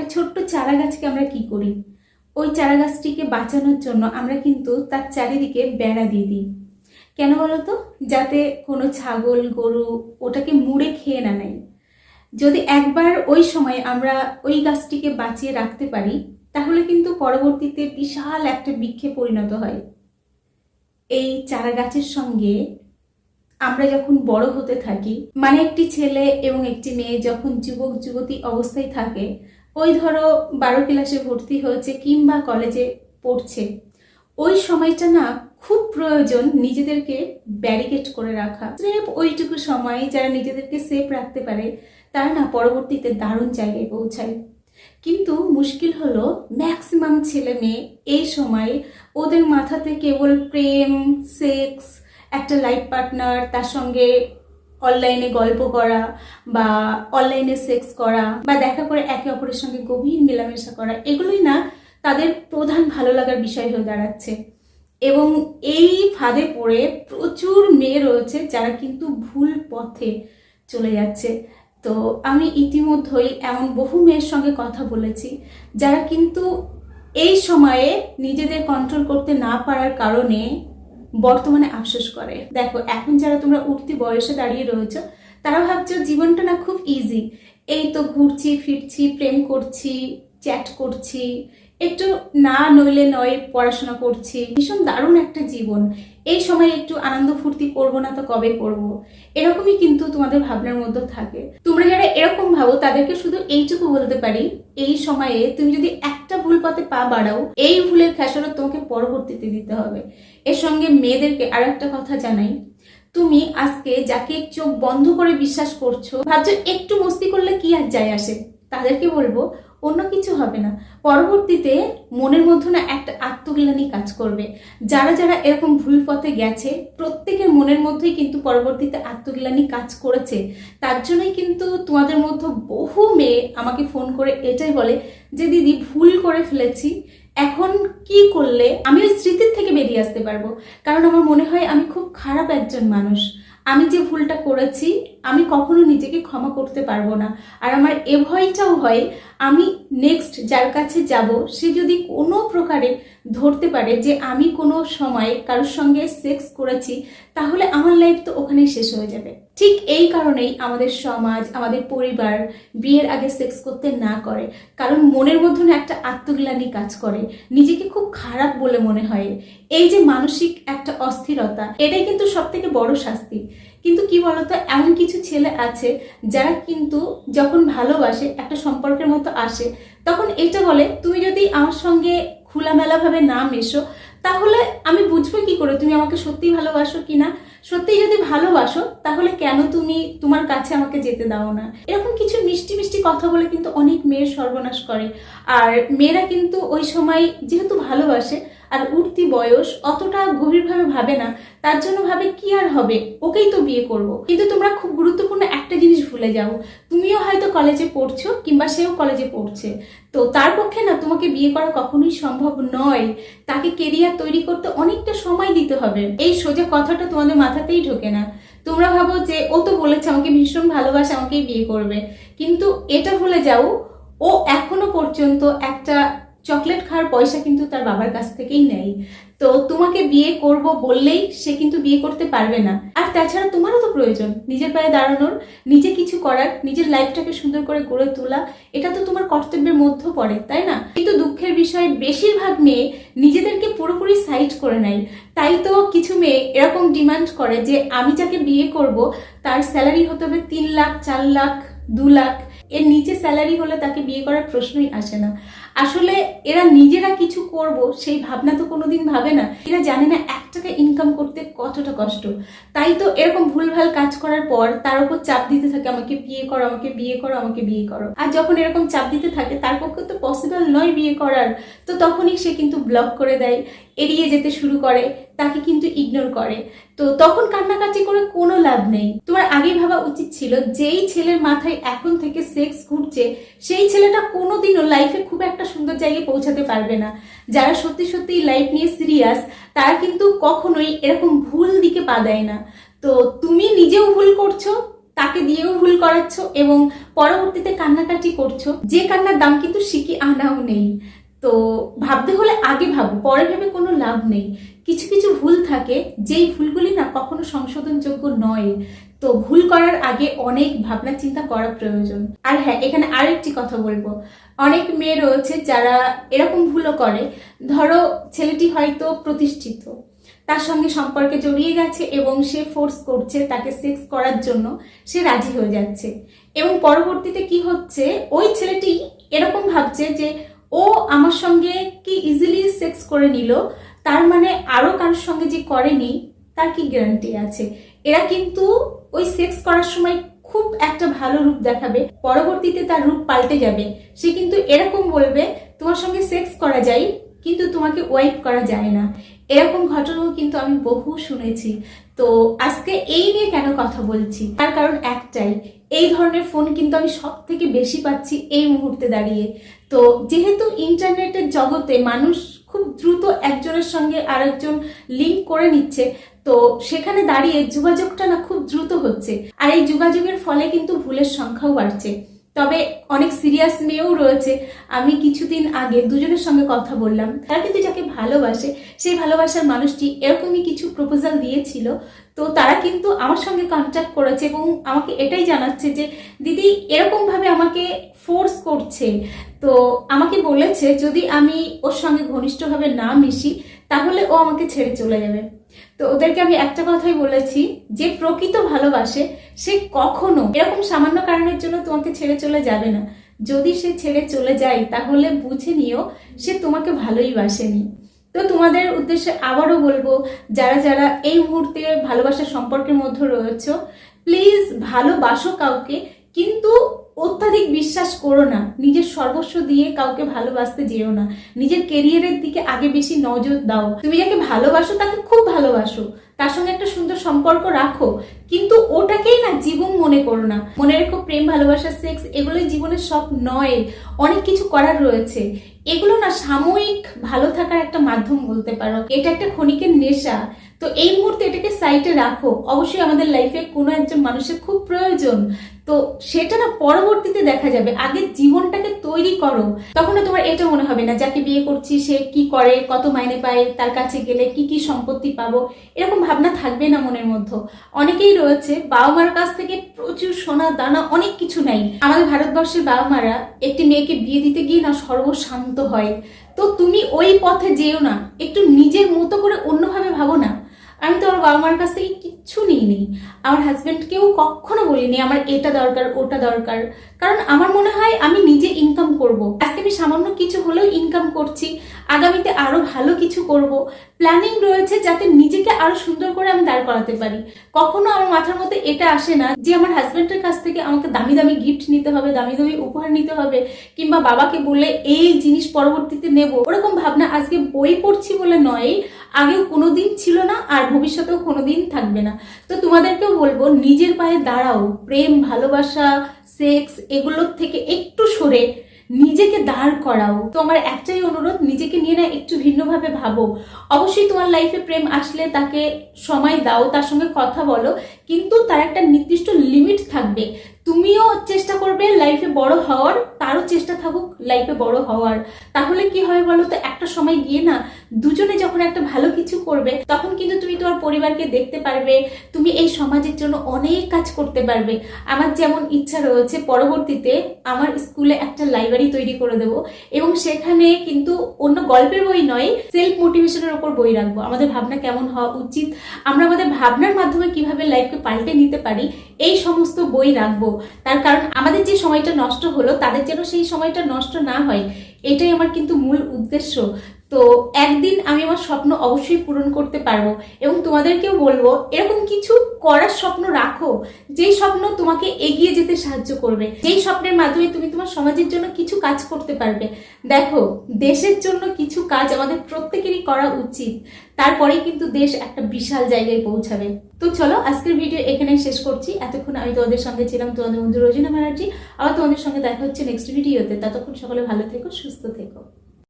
একটা ছোট্ট চারা গাছকে আমরা কি করি? ওই চারা গাছটিকে বাঁচানোর জন্য আমরা কিন্তু তার চারিদিকে বেড়া দিয়ে দিই। কেন বলতো? যাতে কোনো ছাগল, গরু ওটাকে মুড়ে খেয়ে না নেয়। যদি একবার ওই সময় আমরা ওই গাছটিকে বাঁচিয়ে রাখতে পারি, তাহলে কিন্তু পরবর্তীতে বিশাল একটা বৃক্ষে পরিণত হয়। এই চারা গাছের সঙ্গে আমরা যখন বড় হতে থাকি মানে একটি ছেলে এবং একটি মেয়ে যখন যুবক যুবতী অবস্থায় থাকে ওই ধরো বারো ক্লাসে ভর্তি হয়েছে কিংবা কলেজে পড়ছে, ওই সময়টা না খুব প্রয়োজন নিজেদেরকে ব্যারিকেড করে রাখা। স্রেফ ওইটুকু সময় যারা নিজেদেরকে সেফ রাখতে পারে, তারা না পরবর্তীতে দারুণ জায়গায় পৌঁছায়। কিন্তু মুশকিল হলো ম্যাক্সিমাম ছেলে মেয়ে এই সময় ওদের মাথাতে কেবল প্রেম সেক্স একটা লাইফ পার্টনার তার সঙ্গে অনলাইনে গল্প করা বা অনলাইনে সেক্স করা বা দেখা করে একে অপরের সঙ্গে গভীর মেলামেশা করা, এগুলোই না তাদের প্রধান ভালো লাগার বিষয় হয়ে দাঁড়াচ্ছে। এবং এই ফাঁদে পড়ে প্রচুর মেয়ে রয়েছে যারা কিন্তু ভুল পথে চলে যাচ্ছে। তো আমি ইতিমধ্যেই এমন বহু মেয়ের সঙ্গে কথা বলেছি যারা কিন্তু এই সময়ে নিজেদের কন্ট্রোল করতে না পারার কারণে বর্তমানে আফসোস করে। দেখো, এখন যারা তোমরা উঠতি বয়সে দাঁড়িয়ে রয়েছো তারা ভাবছ জীবনটা না খুব ইজি এই তো ঘুরছি, ফিরছি, প্রেম করছি চ্যাট করছি একটু না নইলে নয় পড়াশোনা করছি। ভীষণ দারুণ একটা জীবন। এই সময় একটু আনন্দ ফুর্তি করব না তো কবে করব। এরকমই কিন্তু তোমাদের ভাবনার মধ্যে থাকে। তোমরা যারা এরকম ভাবো, তাদেরকে শুধু এইটুকু বলতে পারি, এই সময়ে তুমি যদি একটা ভুল পথে পা বাড়াও, এই ভুলের খেসারত তোমাকে পরবর্তীতে দিতে হবে। এর সঙ্গে মেয়েদেরকে আর একটা কথা জানাই। তুমি আজকে যাকে চোখ বন্ধ করে বিশ্বাস করছ, ভাবছ একটু মস্তি করলে কি আর যায় আসে? তাদেরকে বলব অন্য কিছু হবে না। পরবর্তীতে মনের মধ্যে না একটা আত্মগ্লানি কাজ করবে। যারা যারা এরকম ভুল পথে গেছে, প্রত্যেকের মনের মধ্যেই কিন্তু পরবর্তীতে আত্মগ্লানি কাজ করেছে। তার জন্যই কিন্তু তোমাদের মধ্যে বহু মেয়ে আমাকে ফোন করে এটাই বলে যে, দিদি, ভুল করে ফেলেছি। এখন কি করলে আমি ওই স্মৃতির থেকে বেরিয়ে আসতে পারব? কারণ আমার মনে হয় আমি খুব খারাপ একজন মানুষ। আমি যে ভুলটা করেছি, আমি কখনো নিজেকে ক্ষমা করতে পারব না। আর আমার এ ভয়টাও হয়, আমি নেক্সট যার কাছে যাব, সে যদি কোনো প্রকারে ধরতে পারে যে আমি কোনো সময় কারোর সঙ্গে সেক্স করেছি, তাহলে আমার লাইফ তো ওখানেই শেষ হয়ে যাবে। ঠিক এই কারণেই আমাদের সমাজ, আমাদের পরিবার বিয়ের আগে সেক্স করতে না করে। কারণ মনের মধ্যে একটা আত্মগ্লানি কাজ করে। নিজেকে খুব খারাপ বলে মনে হয়। এই যে মানসিক একটা অস্থিরতা, এটাই কিন্তু সব থেকে বড় শাস্তি। কিন্তু কি বলতো, এমন কিছু ছেলে আছে যারা কিন্তু যখন ভালোবাসে, একটা সম্পর্কের মতো আসে, তখন এটা বলে, তুমি যদি আমার সঙ্গে খোলামেলাভাবে না মেশো তাহলে আমি বুঝব কি করে? তুমি আমাকে সত্যি ভালোবাসো কি না? সত্যি যদি ভালোবাসো, তাহলে কেন তুমি তোমার কাছে আমাকে যেতে দাও না? এরকম কিছু মিষ্টি মিষ্টি কথা বলে কিন্তু অনেক মেয়ের সর্বনাশ করে। আর মেয়েরা কিন্তু ওই সময় যেহেতু ভালোবাসে আর উঠতি বয়স অতটা গভীরভাবে ভাবে না। তার জন্য ভাবে কি আর হবে? ওকেই তো বিয়ে করব। কিন্তু তোমরা খুব গুরুত্বপূর্ণ একটা জিনিস ভুলে যাও। তুমিও হয়তো কলেজে পড়ছো কিংবা সেও কলেজে পড়ছে। তো তার পক্ষে না, তোমাকে বিয়ে করা কখনোই সম্ভব নয়। তাকে কেরিয়ার তৈরি করতে অনেকটা সময় দিতে হবে। এই সোজা কথাটা তোমাদের মাথাতেই ঢোকে না। তোমরা ভাবো যে, ও তো বলেছে আমাকে ভীষণ ভালোবাসে, আমাকেই বিয়ে করবে। কিন্তু এটা ভুলে যাও, ও এখনও পর্যন্ত একটা চকলেট খাওয়ার পয়সা কিন্তু তার বাবার কাছ থেকেই নেয়। তো তোমাকে বিয়ে করব বললেই সে কিন্তু বিয়ে করতে পারবে না। আর তাছাড়া তোমারও তো প্রয়োজন, নিজের পায়ে দাঁড়ানোর, নিজে কিছু করার, নিজের লাইফটাকে সুন্দর করে গড়ে তোলা, এটা তো তোমার কর্তব্যের মধ্যে পড়ে, তাই না? কিন্তু দুঃখের বিষয়ে, বেশিরভাগ মেয়ে নিজেদেরকে পুরোপুরি সাইড করে নেয়। তাই তো কিছু মেয়ে এরকম ডিমান্ড করে যে আমি যাকে বিয়ে করব, তার স্যালারি হতে হবে তিন লাখ, চার লাখ, দু লাখ। এর নিচে স্যালারি হলে তাকে বিয়ে করার প্রশ্নই আসে না। আসলে এরা নিজেরা কিছু করব, সেই ভাবনা তো কোনোদিন ভাবে না। এরা জানে না এক টাকা ইনকাম করতে কতটা কষ্ট। তাই তো এরকম ভুলভাল কাজ করার পর তার উপর চাপ দিতে থাকে, আমাকে বিয়ে করো, আমাকে বিয়ে করো, আমাকে বিয়ে করো। আর যখন এরকম চাপ দিতে থাকে, তার পক্ষে তো পসিবল নয় বিয়ে করার। তো তখনই সে কিন্তু ব্লক করে দেয়, এড়িয়ে যেতে শুরু করে, তাকে কিন্তু ইগনোর করে। তো তখন কান্নাকাটি করে কোনো লাভ নেই। তোমার আগেই ভাবা উচিত ছিল, যেই ছেলের মাথায় এখন থেকে সেক্স ঘুরছে, সেই ছেলেটা কোনোদিনও লাইফে খুব একটা সুন্দর জায়গায় পৌঁছাতে পারবে না। যারা সত্যি সত্যি লাইফ নিয়ে সিরিয়াস তারা কিন্তু কখনোই এরকম ভুল দিকে পা দেয় না। তো তুমি নিজেও ভুল করছ, তাকে দিয়েও ভুল করাচ্ছ এবং পরবর্তীতে কান্নাকাটি করছ। যে কান্নার দাম কিন্তু শিখি আনাও নেই। তো ভাবতে হলে আগে ভাবো, পরে ভেবে কোনো লাভ নেই। কিছু কিছু ভুল থাকে, যেই ভুলগুলি না কখনো সংশোধনযোগ্য নয়। তো ভুল করার আগে অনেক ভাবনা চিন্তা করা প্রয়োজন। আর হ্যাঁ এখানে আরেকটি কথা বলব। অনেক মেয়ে রয়েছে যারা এরকম ভুলও করে। ধরো, ছেলেটি হয়তো প্রতিষ্ঠিত। তার সঙ্গে সম্পর্কে জড়িয়ে গেছে এবং সে ফোর্স করছে তাকে সেক্স করার জন্য। সে রাজি হয়ে যাচ্ছে। এবং পরবর্তীতে কি হচ্ছে? ওই ছেলেটি এরকম ভাবছে যে, ও আমার সঙ্গে কি ইজিলি সেক্স করে নিল? তার মানে আরও কারোর সঙ্গে যে করেনি, তার কি গ্যারান্টি আছে? এরা কিন্তু ওই সেক্স করার সময় খুব একটা ভালো রূপ দেখাবে, পরবর্তীতে তার রূপ পাল্টে যাবে। সে কিন্তু এরকম বলবে, তোমার সঙ্গে সেক্স করা যায়, কিন্তু তোমাকে ওয়াইপ করা যায় না। এরকম ঘটনাও কিন্তু আমি বহু শুনেছি। তো আজকে এই নিয়ে কেন কথা বলছি? তার কারণ একটাই, এই ধরনের ফোন কিন্তু আমি সব থেকে বেশি পাচ্ছি এই মুহূর্তে দাঁড়িয়ে। তো যেহেতু ইন্টারনেটের জগতে মানুষ খুব দ্রুত একজনের সঙ্গে আরেকজন লিঙ্ক করে নিচ্ছে তো সেখানে দাঁড়িয়ে যোগাযোগটা না খুব দ্রুত হচ্ছে। আর এই যোগাযোগের ফলে কিন্তু ভুলের সংখ্যাও বাড়ছে। তবে অনেক সিরিয়াস মেয়েও রয়েছে। আমি কিছুদিন আগে দুজনের সঙ্গে কথা বললাম। তারা কিন্তু যাকে ভালোবাসে, সেই ভালোবাসার মানুষটি এরকমই কিছু প্রপোজাল দিয়েছিল। তো তারা কিন্তু আমার সঙ্গে কন্ট্যাক্ট করেছে এবং আমাকে এটাই জানাচ্ছে যে, দিদি, এরকমভাবে আমাকে ফোর্স করছে। তো আমাকে বলেছে, যদি আমি ওর সঙ্গে ঘনিষ্ঠভাবে না মিশি, তাহলে ও আমাকে ছেড়ে চলে যাবে। তো ওদেরকে আমি একটা কথাই বলেছি, যে প্রকৃত ভালোবাসে সে কখনো এরকম সামান্য কারণের জন্য তোমাকে ছেড়ে চলে যাবে না। যদি সে ছেড়ে চলে যায়, তাহলে বুঝে নিও সে তোমাকে ভালোই বাসেনি। তো তোমাদের উদ্দেশ্যে আবারও বলব, যারা যারা এই মুহূর্তে ভালোবাসার সম্পর্কের মধ্যে রয়েছে প্লিজ ভালোবাসো কাউকে, কিন্তু অত্যাধিক বিশ্বাস করো না। নিজের সর্বস্ব দিয়ে কাউকে ভালোবাসতে যেও না। নিজের কেরিয়ারের দিকে আগে বেশি নজর দাও। তুমি যাকে ভালোবাসো তাকে খুব ভালোবাসো। তার সঙ্গে একটা সুন্দর সম্পর্ক রাখো। কিন্তু ওটাকেই না জীবন মনে করো না। মনে রেখো প্রেম, ভালোবাসা সেক্স এগুলোই জীবনের সব নয়। অনেক কিছু করার রয়েছে। এগুলো না সাময়িক ভালো থাকার একটা মাধ্যম বলতে পারো। এটা একটা ক্ষণিকের নেশা। তো এই মুহূর্তে এটাকে সাইটে রাখো। অবশ্যই আমাদের লাইফে কোনো একজন মানুষের খুব প্রয়োজন। তো সেটা না পরবর্তীতে দেখা যাবে। আগে জীবনটাকে তৈরি করো। তখন তোমার এটা মনে হবে না, যাকে বিয়ে করছি সে কি করে, কত মাইনে পায়, তার কাছে গেলে কি কি সম্পত্তি পাবো? এরকম ভাবনা থাকবে না মনের মধ্যে। অনেকেই রয়েছে বাবা মার কাছ থেকে প্রচুর সোনা, দানা, অনেক কিছু নাই আমাদের ভারতবর্ষের বাবা মারা একটি মেয়েকে বিয়ে দিতে গিয়ে না সর্বশান্ত হয়। তো তুমি ওই পথে যেও না। একটু নিজের মতো করে অন্যভাবে ভাবো না। আমি তো আমার বাবা মার কাছ থেকে কিচ্ছু নিইনি। আমার হাজব্যান্ডকেও কখনো বলিনি আমার এটা দরকার, ওটা দরকার। কারণ আমার মনে হয় আমি নিজে ইনকাম করব। আজকে আমি সামান্য কিছু হলেও ইনকাম করছি। আগামীতে আরও ভালো কিছু করব। প্ল্যানিং রয়েছে যাতে নিজেকে আরও সুন্দর করে আমি দাঁড় করাতে পারি। কখনো আমার মাথার মধ্যে এটা আসে না যে আমার হাজব্যান্ডের কাছ থেকে আমাকে দামি দামি গিফট নিতে হবে, দামি দামি উপহার নিতে হবে, কিংবা বাবাকে বলে এই জিনিস পরবর্তীতে নেব। ওরকম ভাবনা আজকে বই পড়ছি বলে নয় আগেও কোনোদিন ছিল না আর ভবিষ্যতেও কোনোদিন থাকবে না। তো তোমাদেরকেও বলব, নিজের পায়ে দাঁড়াও। প্রেম, ভালোবাসা সেক্স এগুলোর থেকে একটু সরে নিজেকে দাঁড় করাও। তো আমার একটাই অনুরোধ, নিজেকে নিয়ে না একটু ভিন্নভাবে ভাবো। অবশ্যই তোমার লাইফে প্রেম আসলে তাকে সময় দাও, তার সঙ্গে কথা বলো, কিন্তু তার একটা নির্দিষ্ট লিমিট থাকবে। তুমিও চেষ্টা করবে লাইফে বড় হওয়ার, তারও চেষ্টা থাকুক লাইফে বড় হওয়ার। তাহলে কি হয় বলো তো? একটা সময় গিয়ে না, দুজনে যখন একটা ভালো কিছু করবে, তখন কিন্তু তুমি তোমার পরিবারকে দেখতে পারবে, তুমি এই সমাজের জন্য অনেক কাজ করতে পারবে। আমার যেমন ইচ্ছা রয়েছে, পরবর্তীতে আমার স্কুলে একটা লাইব্রেরি তৈরি করে দেব এবং সেখানে কিন্তু অন্য গল্পের বই নয় সেলফ মোটিভেশনের ওপর বই রাখব। আমাদের ভাবনা কেমন হওয়া উচিত? আমরা আমাদের ভাবনার মাধ্যমে কীভাবে লাইফকে পাল্টে নিতে পারি? এই সমস্ত বই রাখব। তার কারণ আমাদের যে সময়টা নষ্ট হলো, তাদের যেন সেই সময়টা নষ্ট না হয়, এটাই আমার কিন্তু মূল উদ্দেশ্য। তো একদিন আমি আমার স্বপ্ন অবশ্যই পূরণ করতে পারব এবং তোমাদেরকেও বলব, এরকম কিছু করার স্বপ্ন রাখো, যেই স্বপ্ন তোমাকে এগিয়ে যেতে সাহায্য করবে। যেই স্বপ্নের মাধ্যমে তুমি তোমার সমাজের জন্য কিছু কাজ করতে পারবে। দেখো, দেশের জন্য কিছু কাজ আমাদের প্রত্যেকেরই করা উচিত। তারপরেই কিন্তু দেশ একটা বিশাল জায়গায় পৌঁছাবে। তো চলো, আজকের ভিডিও এখানেই শেষ করছি। এতক্ষণ আমি তোমাদের সঙ্গে ছিলাম তোমাদের বন্ধু রোজিনা ব্যানার্জি। আবার তোমাদের সঙ্গে দেখা হচ্ছে নেক্সট ভিডিওতে ততক্ষণ সকলে ভালো থেকো, সুস্থ থেকো।